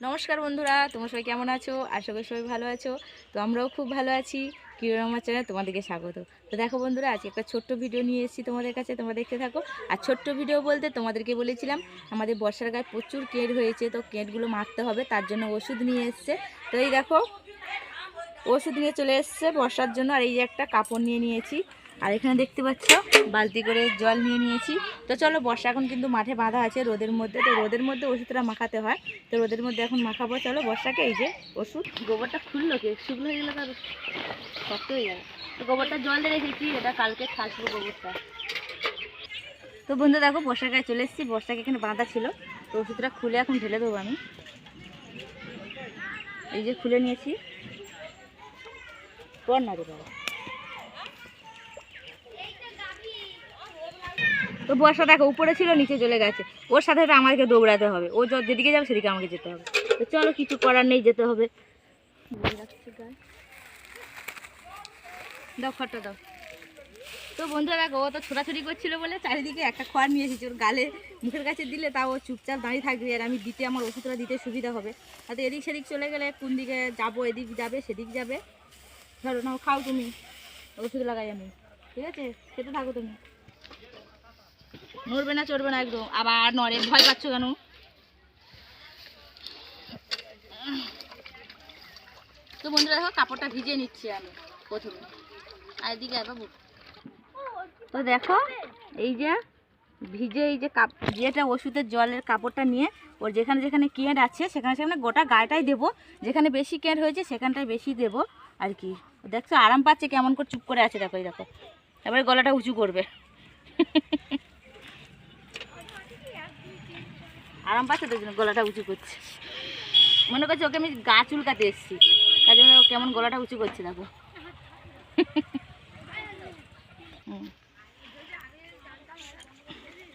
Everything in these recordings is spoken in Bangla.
নমস্কার বন্ধুরা, তোমরা সবাই কেমন আছো? আশা করি সবাই ভালো আছো। তো আমরাও খুব ভালো আছি। কিরণ আমার চ্যানেল তোমাদেরকে স্বাগত। তো দেখো বন্ধুরা, আজকে একটা ছোট্ট ভিডিও নিয়ে এসেছি তোমাদের কাছে, তোমরা দেখতে থাকো। আর ছোট্ট ভিডিও বলতে তোমাদেরকে বলেছিলাম, আমাদের বর্ষার গায়ে প্রচুর কেট হয়েছে, তো কেটগুলো মারতে হবে, তার জন্য ওষুধ নিয়ে এসছে। তো এই দেখো, ওষুধ নিয়ে চলে এসছে বর্ষার জন্য, আর এই যে একটা কাপড় নিয়ে নিয়েছি। আর এখানে দেখতে পাচ্ছ, বালতি করে জল নিয়ে নিয়েছি। তো চলো, বর্ষা এখন কিন্তু মাঠে বাঁধা আছে রোদের মধ্যে। তো রোদের মধ্যে ওষুধটা মাখাতে হয়। তো রোদের মধ্যে এখন মাখাবো। চলো, বর্ষাকে এই যে ওষুধ, গোবরটা খুললো কি? শুকনো হয়ে গেলে তার শক্ত হয়ে যাবে তো গোবরটা জল রেখেছি, এটা কালকে খাসবো গোবরটা। তো বন্ধু, দেখো, বর্ষার গায়ে চলে এসেছি। বর্ষাকে এখানে বাঁধা ছিল। তো ওষুধটা খুলে এখন ঢেলে দেবো আমি। এই যে খুলে নিয়েছি। পর না রে বাবা তো বর্ষা দেখো, উপরে ছিল, নিচে চলে গেছে। ওর সাথে তো আমাকে দৌড়াতে হবে। ও যেদিকে যাবে সেদিকে আমাকে যেতে হবে। তো চলো, কিছু করার নেই, যেতে হবে। দাও, খড়টা দাও। তো বন্ধুরা, দেখো, ও তো ছোটাছুটি করছিল বলে চারিদিকে একটা খড় নিয়ে এসেছি। ওর গালে মুখের কাছে দিলে তাও ও চুপচাপ দাঁড়িয়ে থাকবে। আর আমি দিতে, আমার ওষুধটা দিতে সুবিধা হবে। তাতে এদিক সেদিক চলে গেলে কোন দিকে যাব, এদিক যাবে, সেদিক যাবে। ধরো, নাও, খাও তুমি। ওষুধ লাগাই আমি। ঠিক আছে? খেতে থাকো তুমি। নড়বে না, চড়বে না একদম। আবার নড়ে, ভয় পাচ্ছ কেন? তো বন্ধুরা, দেখো, কাপড়টা ভিজিয়ে নিচ্ছি আমি প্রথমে। আর এদিকে বাবু তো দেখো, এই যে ভিজে এই যে কাপ যেটা ওষুধের জলের কাপড়টা নিয়ে, ওর যেখানে যেখানে কেঁট আছে, সেখানে সেখানে গোটা গায়েটাই দেবো। যেখানে বেশি কেঁট হয়েছে সেখানটায় বেশি দেবো আর কি। দেখছ, আরাম পাচ্ছে কেমন করে চুপ করে আছে, দেখো, এই দেখো। এবারে গলাটা উঁচু করবে। আরাম পাচ্ছে তো গলাটা উঁচু করছে। মনে করছে ওকে আমি গা চুলকাতে এসেছি। তার জন্য কেমন গলাটা উঁচু করছে দেখো।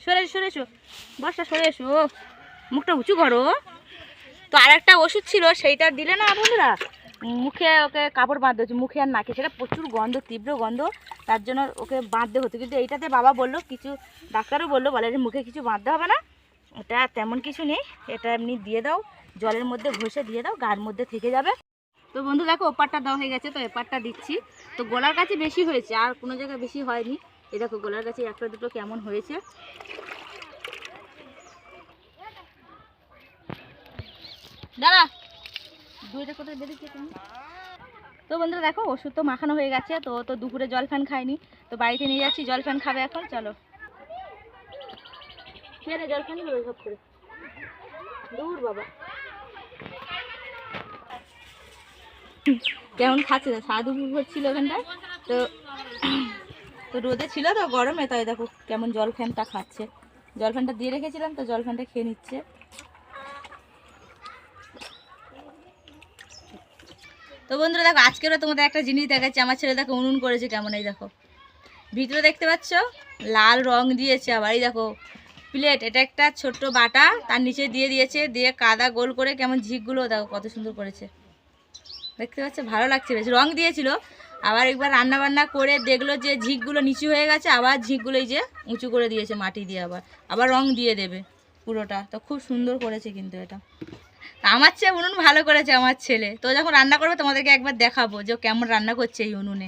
সরে সরে এসো। বর্ষা, সরে এসো। মুখটা উঁচু করো। তো আর একটা ওষুধ ছিল, সেইটা দিলে না বন্ধুরা? মুখে ওকে কাপড় বাঁধতে হচ্ছে, মুখে আর নাকে। সেটা প্রচুর গন্ধ, তীব্র গন্ধ। তার জন্য ওকে বাঁধতে হতো। কিন্তু এইটাতে বাবা বলল, কিছু ডাক্তারও বলল, বলে যে মুখে কিছু বাঁধতে হবে না। এটা তেমন কিছু নেই, এটা এমনি দিয়ে দাও, জলের মধ্যে ঘষে দিয়ে দাও, গার মধ্যে থেকে যাবে। তো বন্ধু, দেখো, ওপারটা দেওয়া হয়ে গেছে, তো এপারটা দিচ্ছি। তো গলার কাছে বেশি হয়েছে, আর কোনো জায়গায় বেশি হয়নি। এই দেখো, গলার কাছে একটা দুটো কেমন হয়েছে। দাঁড়া। দুইটা কোথায় বেরিয়েছে কেমন তো বন্ধুরা, দেখো, ওষুধ তো মাখানো হয়ে গেছে, তো তো দুপুরে জল ফ্যান খায়নি। তো বাড়িতে নিয়ে যাচ্ছি, জল ফ্যান খাবে এখন, চলো। রে জল নেবে সব করে? দূর বাবা। কেমন খাচ্ছে? না সাধু ভোর ছিল ওখানটায়। তো তো রোদে ছিল তো গরমে, তাই দেখো কেমন জল ফ্যানটা খাচ্ছে। জল ফ্যানটা দিয়ে রেখেছিলাম তো জল ফ্যানটা খেয়ে নিচ্ছে। তো বন্ধুরা দেখো, আজকেরও তোমাদের একটা জিনিস দেখাচ্ছি। আমার ছেলে দেখো উনুন করেছে কেমন এই দেখো। ভিতরে দেখতে পাচ্ছ? লাল রং দিয়েছে আবার, এই দেখো। প্লেট, এটা একটা ছোট্ট বাটা, তার নিচে দিয়ে দিয়েছে, দিয়ে কাদা গোল করে কেমন ঝিকগুলো, দেখো কত সুন্দর করেছে। দেখতে পাচ্ছ? ভালো লাগছে বেশ। রং দিয়েছিল, আবার একবার রান্না বান্না করে দেখল যে ঝিকগুলো নিচু হয়ে গেছে, আবার ঝিকগুলো এই যে উঁচু করে দিয়েছে মাটি দিয়ে আবার। আবার রং দিয়ে দেবে পুরোটা। তো খুব সুন্দর করেছে কিন্তু এটা। আমার চেয়ে উনুন ভালো করেছে আমার ছেলে। তো যখন রান্না করবে, তোমাদেরকে একবার দেখাবো যে কেমন রান্না করছে এই উনুনে।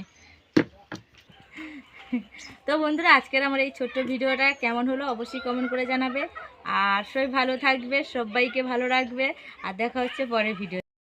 তো বন্ধুরা, আজকের আমার এই ছোট্ট ভিডিওটা কেমন হলো অবশ্যই কমেন্ট করে জানাবে। আর সবাই ভালো থাকবে, সবাইকে ভালো রাখবে। আর দেখা হচ্ছে পরের ভিডিও